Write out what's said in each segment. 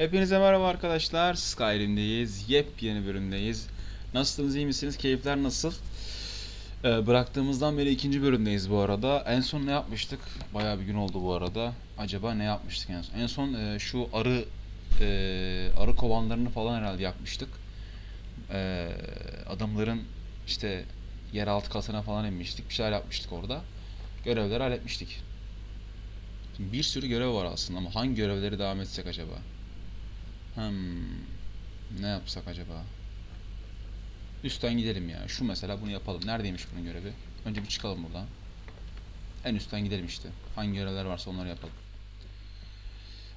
Hepinize merhaba arkadaşlar. Skyrim'deyiz. Yepyeni bölümdeyiz. Nasılsınız, iyi misiniz? Keyifler nasıl? Ee, bıraktığımızdan beri ikinci bölümdeyiz bu arada. En son ne yapmıştık? Bayağı bir gün oldu bu arada. Acaba ne yapmıştık en son? En son e, şu arı e, arı kovanlarını falan herhalde yapmıştık. E, adamların işte yeraltı katına falan inmiştik. Bir şeyler yapmıştık orada. Görevleri halletmiştik. Şimdi bir sürü görev var aslında ama hangi görevleri devam etsek acaba? Hmm, ne yapsak acaba? Üstten gidelim ya. Şu mesela bunu yapalım. Neredeymiş bunun görevi? Önce bir çıkalım buradan. En üstten gidelim işte. Hangi görevler varsa onları yapalım.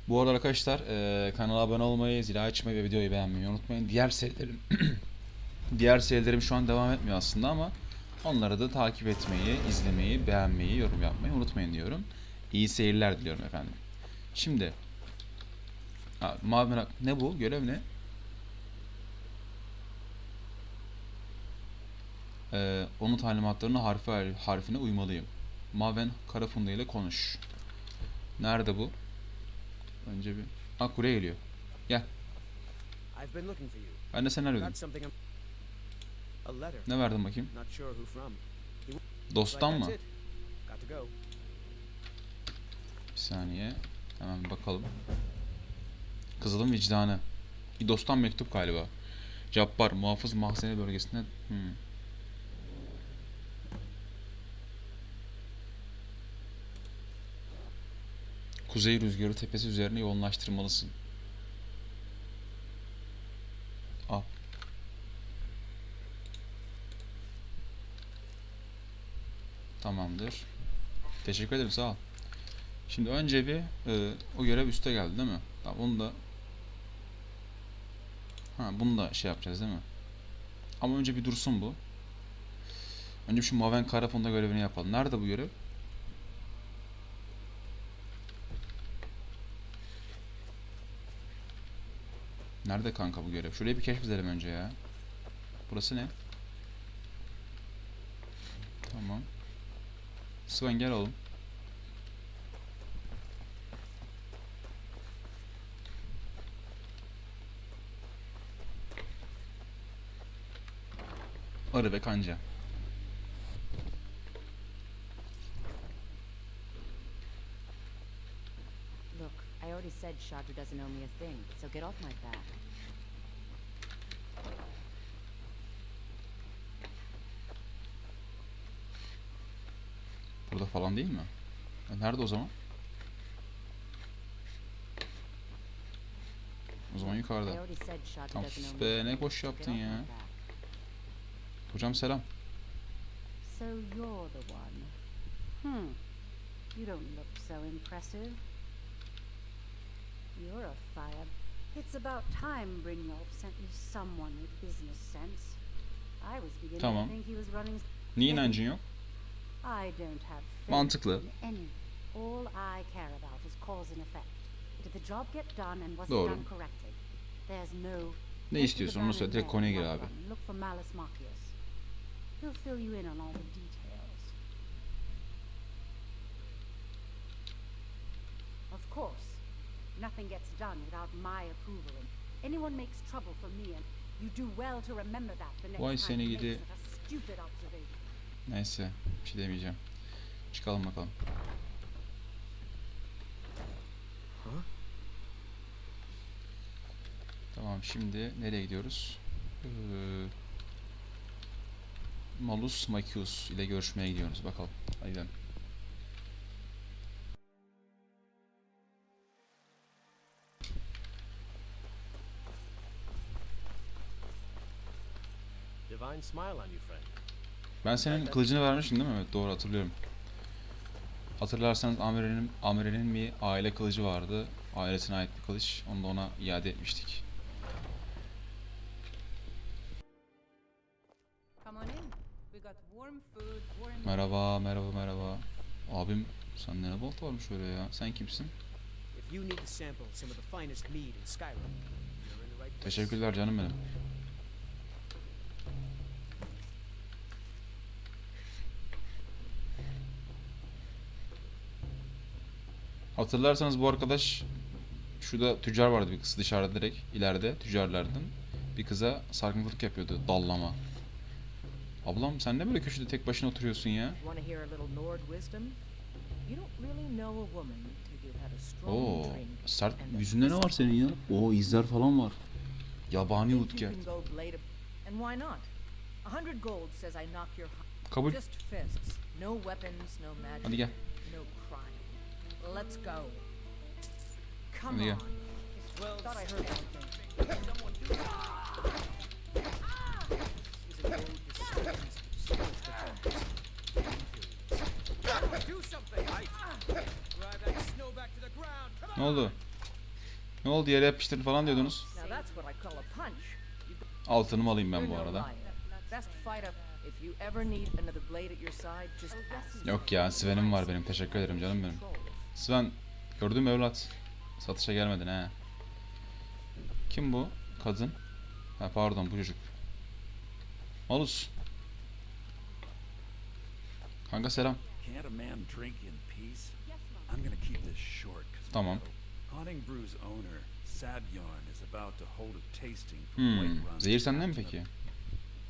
Bu arada arkadaşlar eee, kanala abone olmayı, zil açmayı ve videoyu beğenmeyi unutmayın. Diğer serilerim diğer serilerim şu an devam etmiyor aslında ama onları da takip etmeyi, izlemeyi, beğenmeyi, yorum yapmayı unutmayın diyorum. İyi seyirler diliyorum efendim. Şimdi ha, mavi merak ne bu? Görev ne? Ee, onun talimatlarını harfi har- harfine uymalıyım. Maven Karafunda ile konuş. Nerede bu? Önce bir... Ha kurye geliyor. You. Ben de seni arıyordum. Ne verdin bakayım? Dosttan mı? Bir saniye. Hemen bakalım. Kızılın vicdanı. Bir dosttan mektup galiba. Cabbar, muhafız mahzene bölgesinde... Hmm. Kuzey rüzgarı tepesi üzerine yoğunlaştırmalısın. Al. Tamamdır. Teşekkür ederim, sağ ol. Şimdi önce bir e, o görev üste geldi değil mi? Tamam onu da Ha bunu da şey yapacağız değil mi? Ama önce bir dursun bu. Önce şu Maven Karafon'da görevini yapalım. Nerede bu görev? Nerede kanka bu görev? Şurayı bir keşfedelim önce ya. Burası ne? Tamam. Sven gel oğlum. Arı ve kanca. Look, I already said Shadra doesn't owe me a thing, so get off my back. Burada falan değil mi? E nerede o zaman? O zaman yukarıda. Tamam, sus be, ne boş yaptın ya. Hocam selam. So you're the one. Hmm. You don't look so impressive. You're a fire. It's about time Brynjolf sent me someone with business sense. I was beginning Tamam. to think he was running. Niye inancın yok? I don't have Mantıklı. All I care about is cause and effect. Did the job get done and was Doğru. done correctly? There's no Ne istiyorsun. Baron Direkt konuya gir abi. Look for Malus Marcius. He'll fill you in on all the details. Of course, nothing gets done without my approval, and anyone makes trouble for me, and you do well to remember that the next Vay time seni gidi. stupid observation. Neyse. Bir şey demeyeceğim. Çıkalım bakalım. Huh? Tamam şimdi nereye gidiyoruz? Ee, Malus Macius ile görüşmeye gidiyoruz. Bakalım. Hadi gidelim. Ben senin kılıcını vermiştim değil mi? Evet doğru hatırlıyorum. Hatırlarsanız Amire'nin Amire'nin bir aile kılıcı vardı. Ailesine ait bir kılıç. Onu da ona iade etmiştik. Merhaba, merhaba, merhaba. Abim sende ne balta varmış öyle ya? Sen kimsin? Teşekkürler canım benim. Hatırlarsanız bu arkadaş şu Şurada tüccar vardı bir kız dışarıda direkt ileride tüccarlardan. Bir kıza sarkıntılık yapıyordu dallama. Ablam sen ne böyle köşede tek başına oturuyorsun ya? Oo, sert yüzünde ne var senin ya? Oo izler falan var. Yabani blade a- And why not? A hundred gold Ne oldu? Ne oldu yere yapıştırdı falan diyordunuz. Altınımı alayım ben bu arada. Yok ya Sven'im var benim teşekkür ederim canım benim. Sven gördün mü evlat? Satışa gelmedin he. Kim bu? Kadın. Ha pardon bu çocuk. Malus. Kanka selam. Can't a man drink in peace? I'm gonna keep this short. 'cause Tamam. Haunting Brew's owner, Sadyarn, is about to hold a tasting for Hmm. White Run. Zehir sende mi peki?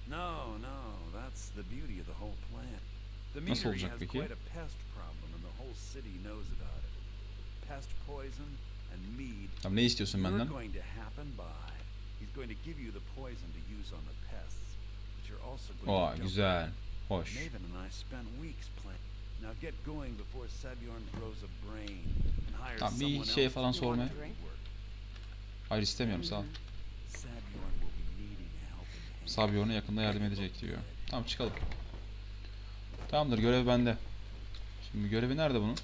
No, no, that's the beauty of the whole plant. The Nasıl olacak has peki? quite a pest problem and the whole city knows about it. Pest poison and mead Tamam ne istiyorsun you're going to happen by. He's going to give you the poison to use on the pests, but you're also going Oo to güzel. Hoş. Maven and I spent weeks playing. Now get going before Sadyarn grows a brain and hires Tamam, bir someone şey falan work. Hayır istemiyorum sağ ol. Sabion'a yakında yardım edecek diyor. Tamam çıkalım. Tamamdır görev bende. Şimdi görevi nerede bunun?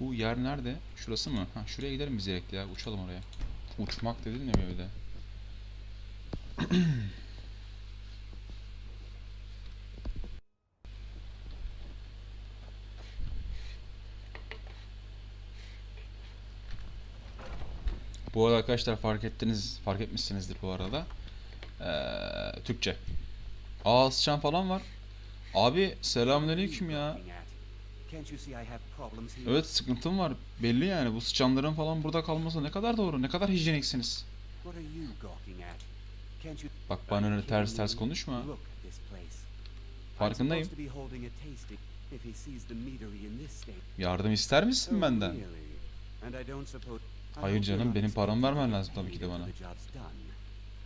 Bu yer nerede? Şurası mı? Ha şuraya gidelim biz direkt ya. Uçalım oraya. Uçmak dedin ya bir de. Bu arada arkadaşlar fark ettiniz, fark etmişsinizdir bu arada. Ee, Türkçe. Aa sıçan falan var. Abi selamünaleyküm ya. Evet sıkıntım var. Belli yani bu sıçanların falan burada kalması ne kadar doğru, ne kadar hijyeniksiniz. Bak bana öyle ters ters konuşma. Farkındayım. Yardım ister misin Oh, benden? Hayır canım, benim expecting vermen lazım tabii ki de bana.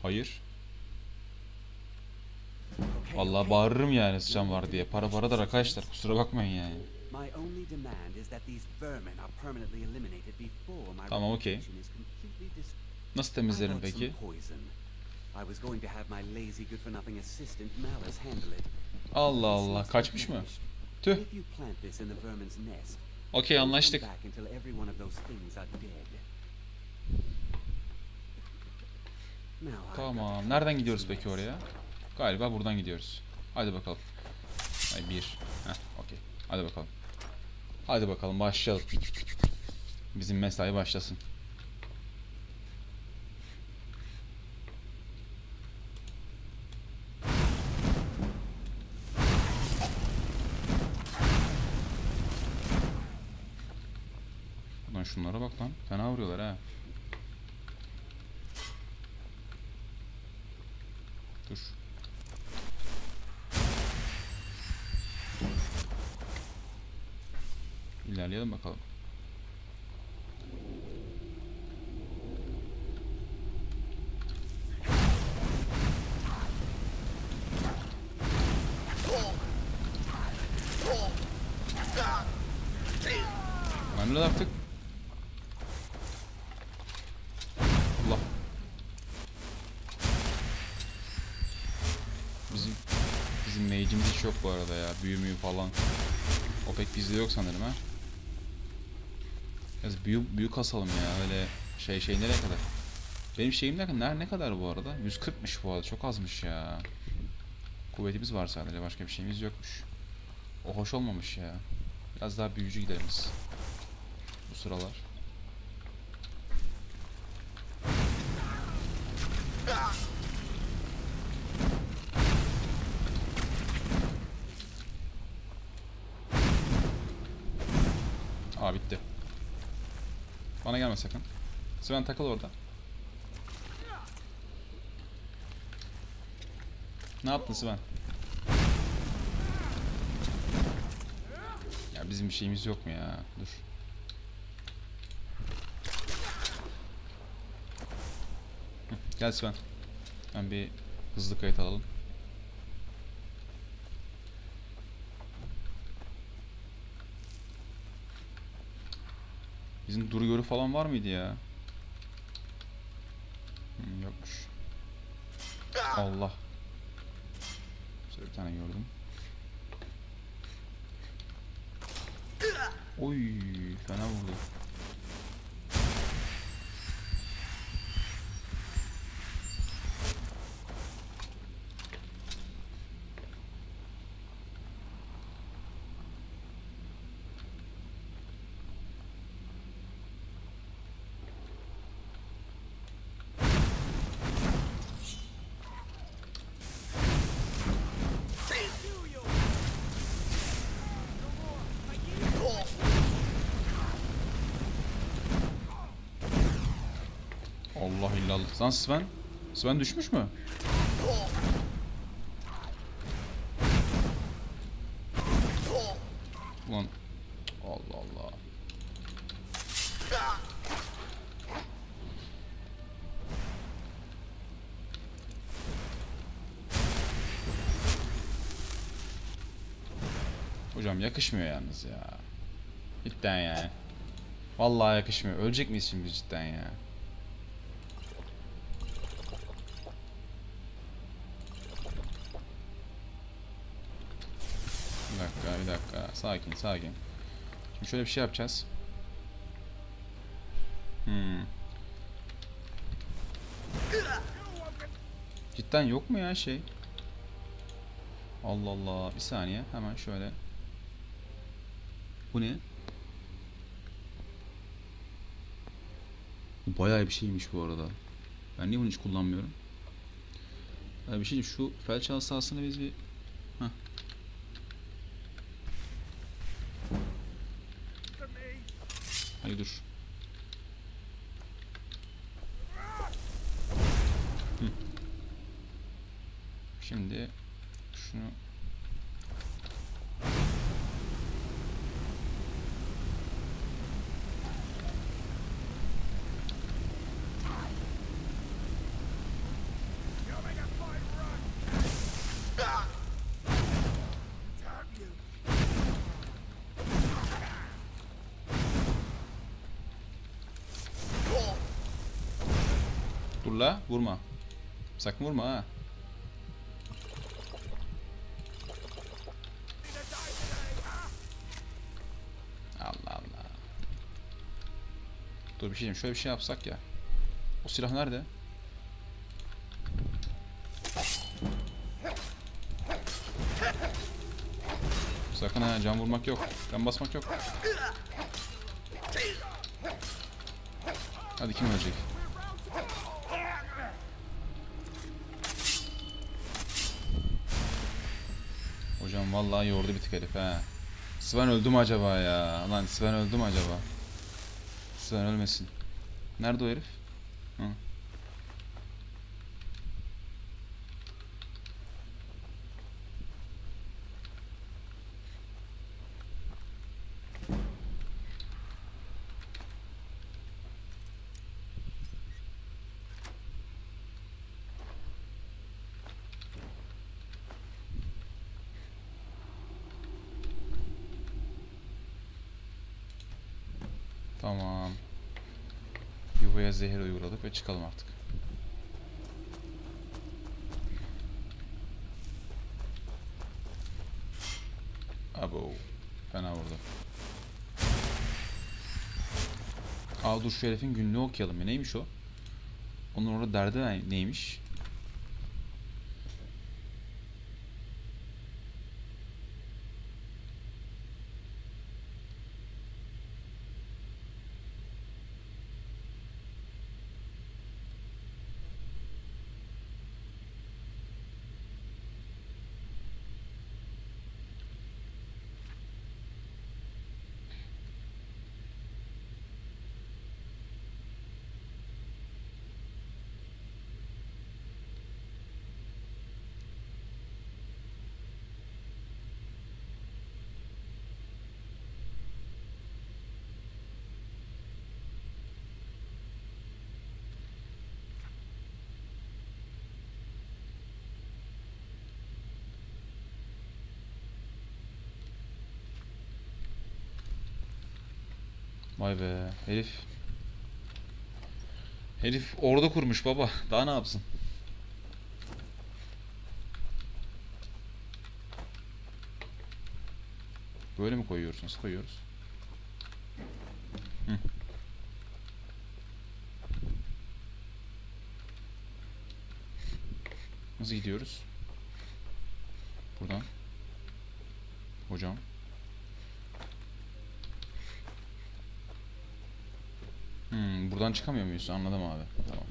Hayır. Vallahi bağırırım yani sıçan var diye. Para paradır arkadaşlar. Kusura bakmayın yani. My only demand is that these vermin are permanently eliminated before my Tamam, is completely destroyed. Nasıl temizlerim peki? I was going to have my lazy good for nothing assistant Malice handle it. Allah Allah. Kaçmış mı? Tüh. Okey anlaştık. Tamam. Nereden gidiyoruz peki oraya? Galiba buradan gidiyoruz. Hadi bakalım. Ay bir. Heh okey. Hadi bakalım. Hadi bakalım başlayalım. Bizim mesai başlasın. Lan şunlara bak lan. Fena vuruyorlar ha. Dur. İlerleyelim bakalım. De artık. Allah. Bizim bizim mage'imiz hiç yok bu arada ya. Büyü müyü falan. O pek bizde yok sanırım ha. Biraz büyü, büyü kasalım ya öyle şey şey nereye kadar? Benim şeyim ne kadar, ne kadar bu arada? 140'mış bu arada çok azmış ya. Kuvvetimiz var sadece başka bir şeyimiz yokmuş. O hoş olmamış ya. Biraz daha büyücü gidelim biz. Bu sıralar. Bana gelme sakın. Sven takıl orada. Ne yaptın Sven? Ya bizim bir şeyimiz yok mu ya? Dur. Gel Sven. Ben bir hızlı kayıt alalım. Bizim duru yolu falan var mıydı ya? Hmm, yokmuş. Allah. Bir tane gördüm. Oy, fena vurdu. Allah illallah. Lan Sven? Sven düşmüş mü? Ulan. Allah Allah. Hocam yakışmıyor yalnız ya. Cidden yani. Vallahi yakışmıyor. Ölecek miyiz şimdi cidden ya? Sakin, sakin. Şimdi şöyle bir şey yapacağız. Hmm. Cidden yok mu ya şey? Allah Allah. Bir saniye. Hemen şöyle. Bu ne? Bu bayağı bir şeymiş bu arada. Ben niye bunu hiç kullanmıyorum? Ya bir şey şu felç asasını biz bir... Heh. Hayır dur. Hı. Şimdi şunu Dur la vurma. Sakın vurma ha. Allah Allah. Dur bir şey diyeyim. Şöyle bir şey yapsak ya. O silah nerede? Sakın ha can vurmak yok. Can basmak yok. Hadi kim ölecek? Vallahi yordu bir tık herif ha. Sven öldü mü acaba ya? Lan Sven öldü mü acaba? Sven ölmesin. Nerede o herif? Hı. Tamam. Yuvaya zehir uyguladık ve çıkalım artık. Abo. Fena vurdu. Aa dur şu herifin günlüğü okuyalım ya. Neymiş o? Onun orada derdi ne- neymiş? Vay be herif. Herif orada kurmuş baba. Daha ne yapsın? Böyle mi koyuyoruz? Nasıl koyuyoruz? Hı. Nasıl gidiyoruz? Buradan. Hocam. Hmm, buradan çıkamıyor muyuz? Anladım abi. Tamam.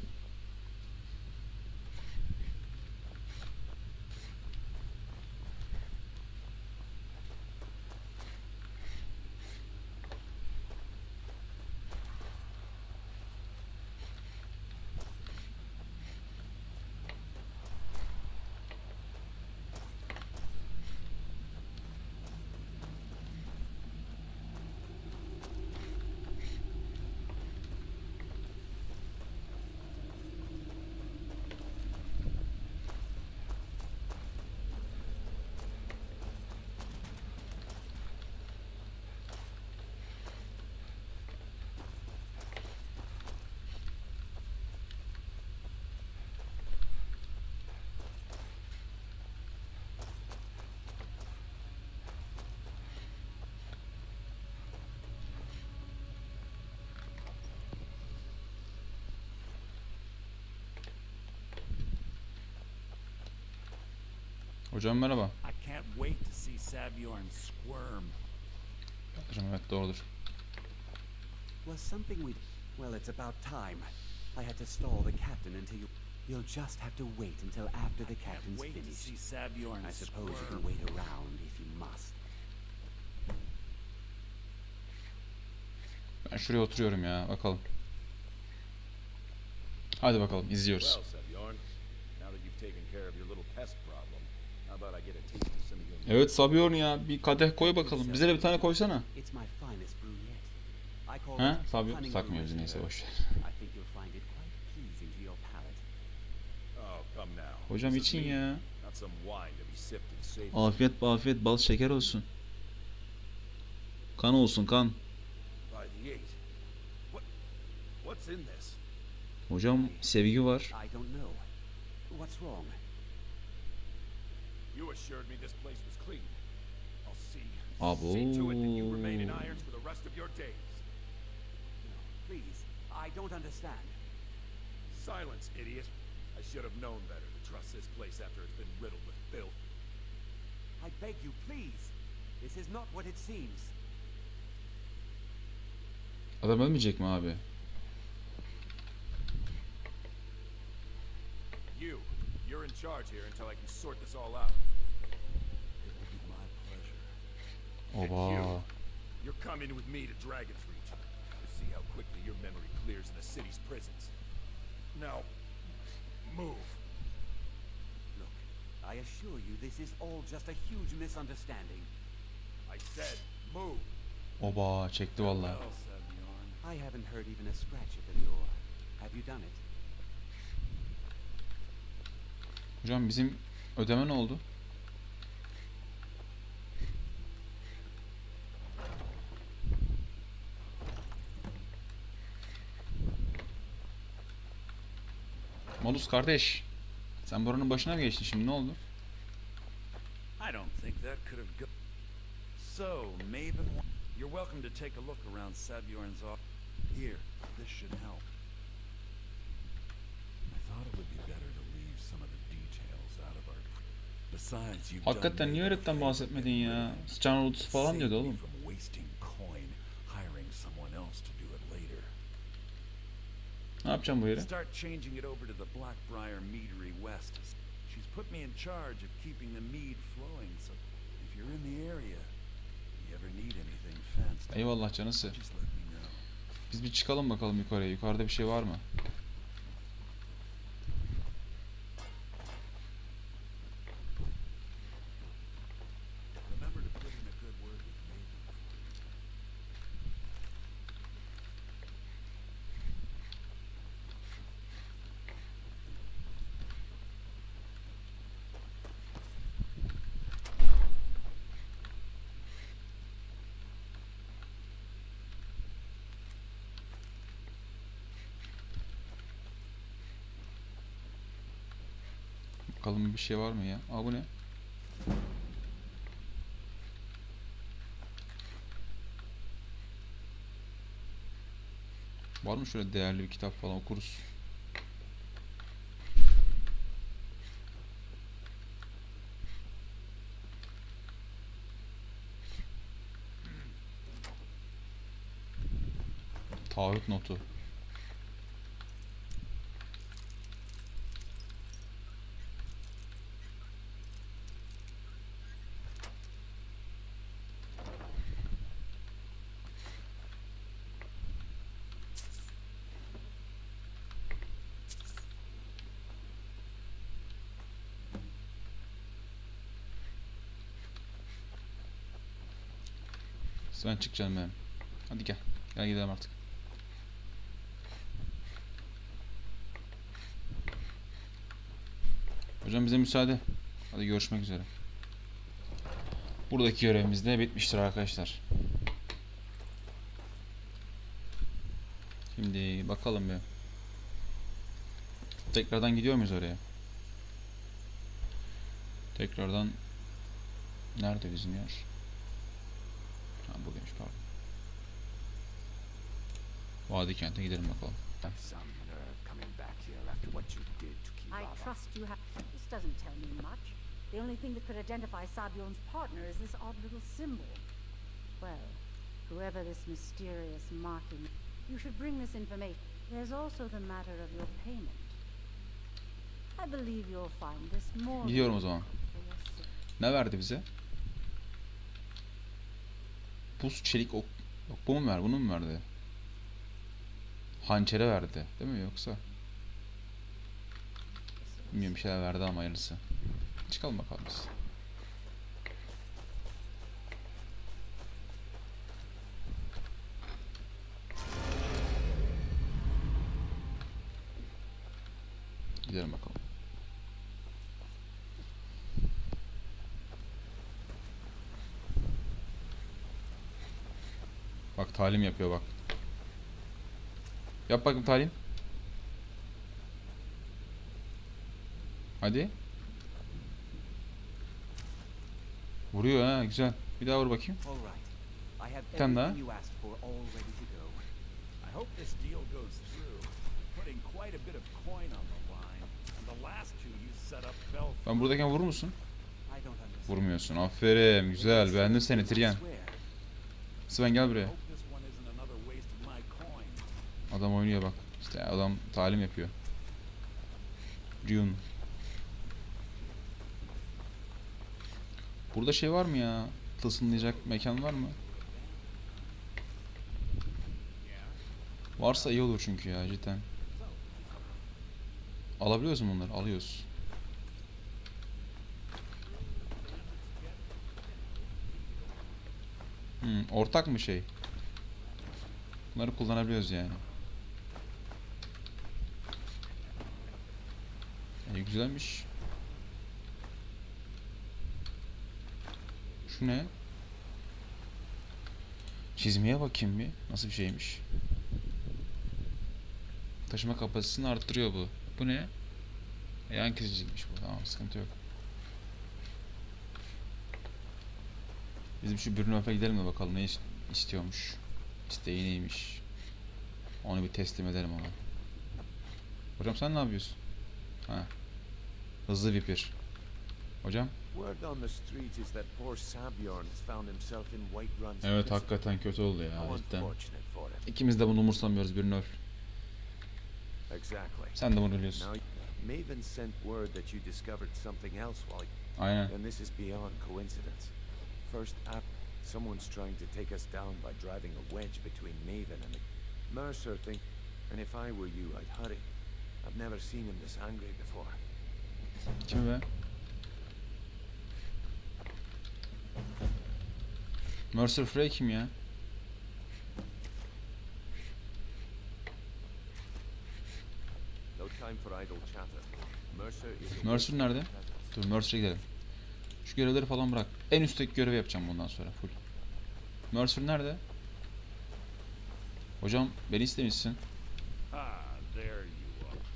Hocam merhaba. I can't wait to see Saviorn squirm. Hocam evet doğrudur. Was something we... Well, it's about time. I had to stall the captain until you... You'll just have to wait until after the captain's wait to finished. see Saviorn I suppose you squirm. can wait around if you must. Ben şuraya oturuyorum ya. Bakalım. Hadi bakalım izliyoruz. Well, Sebjorn, now that you've taken care of your little pest problem, how about I get a taste of some of your Evet Sabyorn ya bir kadeh koy bakalım. Bize de bir tane koysana. Sabyorn Cunning takmıyoruz neyse boş. Hocam için ya. Afiyet afiyet bal şeker olsun. Kan olsun kan. Hocam sevgi var. You assured me this place was clean. I'll see. Abo. See to it that you remain in irons for the rest of your days. Please, I don't understand. Silence, idiot. I should have known better to trust this place after it's been riddled with filth. I beg you, please. This is not what it seems. Adam ölmeyecek mi abi? You, you're in charge here until I can sort this all out. It will be my pleasure. And Oba. you, you're coming with me to Dragon's Reach to see how quickly your memory clears in the city's prisons. Now, move. Look, I assure you this is all just a huge misunderstanding. I said, move. Oba çekti valla. Well, Sebjorn. I haven't heard even a scratch at the door. Have you done it? Hocam bizim ödeme ne oldu? Malus kardeş. Sen buranın başına mı geçtin şimdi ne oldu? I don't think that could have gone. So, Maven, you're welcome to take a look around Sabjorn's office. Here, this should help. Hakikaten niye öğretten bahsetmedin ya? Sıçan ordusu falan diyordu oğlum. Ne yapacağım bu yere? Start changing it over to the Blackbriar Meadery West. She's put me in charge of keeping the mead flowing, so if you're in the area, you ever need anything fenced, Eyvallah canısı. Biz bir çıkalım bakalım yukarıya. Yukarıda bir şey var mı? Remember to put in a good word with Maven for me. Bakalım bir şey var mı ya? Aa bu ne? Var mı şöyle değerli bir kitap falan okuruz. Taahhüt notu. Sen çık canım benim. Hadi gel. Gel gidelim artık. Hocam bize müsaade. Hadi görüşmek üzere. Buradaki görevimiz de bitmiştir arkadaşlar. Şimdi bakalım bir. Tekrardan gidiyor muyuz oraya? Tekrardan nerede bizim yer? Ha buradaymış pardon. Vadi kente gidelim bakalım. I trust you have. This doesn't tell me much. The only thing that could identify Sabion's partner is this odd little symbol. Well, whoever this mysterious marking, you should bring this information. There's also the matter of your payment. I believe you'll find this more. Gidiyorum o zaman. Ne verdi bize? Buz çelik ok. Yok bu mu verdi? Bunu mu verdi? Hançere verdi. Değil mi yoksa? Bilmiyorum bir şeyler verdi ama hayırlısı. Çıkalım bakalım biz. Gidelim bakalım. Bak talim yapıyor bak. Yap bakayım talim. Hadi. Vuruyor ha güzel. Bir daha vur bakayım. Have Sen daha. Ben buradayken vurur musun? Vurmuyorsun. Aferin. Güzel. Beğendim seni Tiryan. Sven gel buraya. Hope this one isn't another waste of my coin. Adam oynuyor bak. İşte adam talim yapıyor. Ryun. Burada şey var mı ya? Tılsımlayacak mekan var mı? Varsa iyi olur çünkü ya cidden. Alabiliyoruz mu bunları? Alıyoruz. Hmm, ortak mı şey? Bunları kullanabiliyoruz yani. İyi güzelmiş. Şu ne? Çizmeye bakayım bir. Nasıl bir şeymiş? Taşıma kapasitesini arttırıyor bu. Bu ne? Yan kesiciymiş bu. Tamam sıkıntı yok. Bizim şu Brunof'a gidelim de bakalım ne is- istiyormuş. İsteği neymiş. Onu bir teslim edelim ona. Hocam sen ne yapıyorsun? Ha. Hızlı vipir. Hocam? Evet hakikaten kötü oldu ya cidden. İkimiz de bunu umursamıyoruz Brunov. Exactly. Sen de bunu biliyorsun. Aynen. and this is beyond coincidence. First up, someone's trying to take us down by driving a wedge between Maven and Mercer think, and if I were you, I'd hurry. I've never seen him this angry before. Kim be? Mercer Frey kim ya? Mercer nerede? Dur Mercer'e gidelim. Şu görevleri falan bırak. En üstteki görevi yapacağım bundan sonra full. Mercer nerede? Hocam beni istemişsin.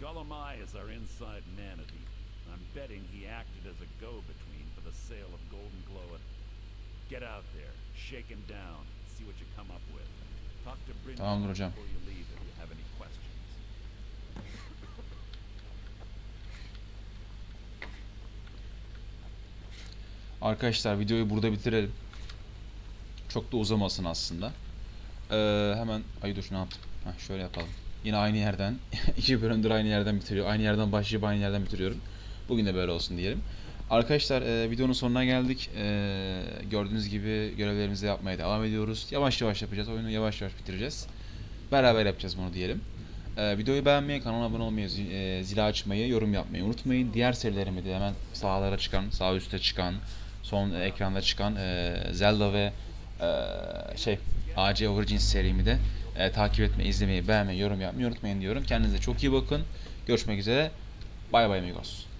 Gulamai is our inside manatee. I'm betting he acted as a go-between for the sale of Golden Glow. Get out there, shake him down, see what you come up with. Talk to Tamamdır hocam. before you leave if you have any questions. Arkadaşlar videoyu burada bitirelim. Çok da uzamasın aslında. Ee, hemen ay dur ne yaptım? Heh, şöyle yapalım. Yine aynı yerden iki bölümdür aynı yerden bitiriyor. Aynı yerden başlayıp aynı yerden bitiriyorum. Bugün de böyle olsun diyelim. Arkadaşlar e, videonun sonuna geldik. E, gördüğünüz gibi görevlerimizi yapmaya devam ediyoruz. Yavaş yavaş yapacağız. Oyunu yavaş yavaş bitireceğiz. Beraber yapacağız bunu diyelim. E, videoyu beğenmeyi, kanala abone olmayı, e, açmayı, yorum yapmayı unutmayın. Diğer serilerimi de hemen sağlara çıkan, sağ üstte çıkan, son ekranda çıkan e, Zelda ve e, şey AC Origins serimi de e, takip etmeyi, izlemeyi, beğenmeyi, yorum yapmayı unutmayın diyorum. Kendinize çok iyi bakın. Görüşmek üzere. Bay bay amigos.